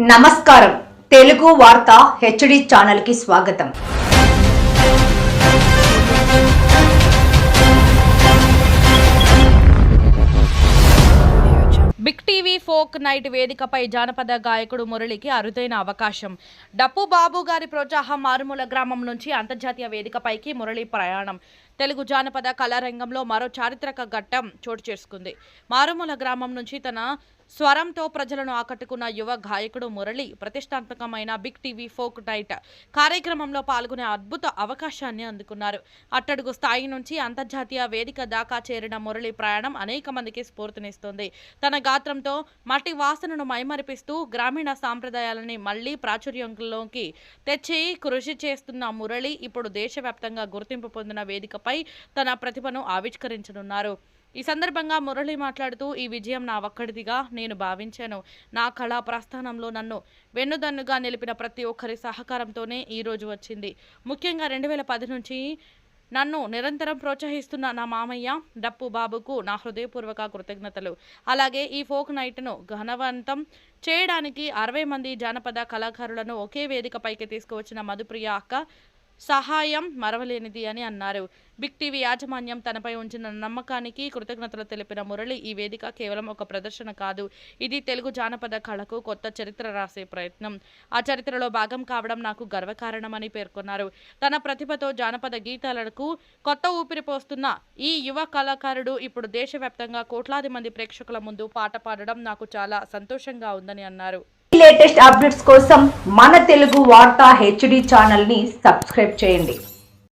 నమస్కారం. తెలుగు వార్త హెచ్డి ఛానల్కి స్వాగతం. బిగ్ టీవీ ఫోక్ నైట్ వేదికపై జానపద గాయకుడు మురళికి అరుదైన అవకాశం. డప్పు బాబు గారి ప్రోత్సాహం మారుమూల గ్రామం నుంచి అంతర్జాతీయ వేదికపైకి మురళి ప్రయాణం. తెలుగు జానపద కళారంగంలో మరో చారిత్రక ఘట్టం చోటు చేసుకుంది. మారుమూల గ్రామం నుంచి తన స్వరంతో ప్రజలను ఆకట్టుకున్న యువ గాయకుడు మురళి ప్రతిష్టాత్మకమైన బిగ్ టీవీ ఫోక్ నైట్ కార్యక్రమంలో పాల్గొనే అద్భుత అవకాశాన్ని అందుకున్నారు. అట్టడుగు స్థాయి నుంచి అంతర్జాతీయ వేదిక దాకా చేరిన మురళి ప్రయాణం అనేక మందికి స్ఫూర్తినిస్తుంది. తన గాత్రంతో మట్టి వాసనను మైమరిపిస్తూ గ్రామీణ సాంప్రదాయాలని మళ్ళీ ప్రాచుర్యంలోకి తెచ్చి కృషి చేస్తున్న మురళి ఇప్పుడు దేశవ్యాప్తంగా గుర్తింపు పొందిన వేదికపై తన ప్రతిభను ఆవిష్కరించనున్నారు. ఈ సందర్భంగా మురళి మాట్లాడుతూ ఈ విజయం నా ఒక్కడిదిగా నేను భావించాను. నా కళా ప్రస్థానంలో నన్ను వెన్నుదన్నుగా నిలిపిన ప్రతి ఒక్కరి సహకారంతోనే ఈ రోజు వచ్చింది. ముఖ్యంగా రెండు వేల పది నుంచి నన్ను నిరంతరం ప్రోత్సహిస్తున్న నా మామయ్య డప్పు బాబుకు నా హృదయపూర్వక కృతజ్ఞతలు. అలాగే ఈ ఫోక్ నైట్ను ఘనవంతం చేయడానికి అరవై మంది జానపద కళాకారులను ఒకే వేదికపైకి తీసుకువచ్చిన మధుప్రియ అక్క సహాయం మరవలేనిది అని అన్నారు. బిగ్ టీవీ యాజమాన్యం తనపై ఉంచిన నమ్మకానికి కృతజ్ఞతలు తెలిపిన మురళి ఈ వేదిక కేవలం ఒక ప్రదర్శన కాదు ఇది తెలుగు జానపద కళకు కొత్త చరిత్ర రాసే ప్రయత్నం. ఆ చరిత్రలో భాగం కావడం నాకు గర్వకారణమని పేర్కొన్నారు. తన ప్రతిభతో జానపద గీతాలకు కొత్త ఊపిరి పోస్తున్న ఈ యువ కళాకారుడు ఇప్పుడు దేశవ్యాప్తంగా కోట్లాది మంది ప్రేక్షకుల ముందు పాట పాడడం నాకు చాలా సంతోషంగా ఉందని అన్నారు. లేటెస్ట్ అప్డేట్స్ కోసం మన తెలుగు వార్తా హెచ్డి ఛానల్ని సబ్స్క్రైబ్ చేయండి.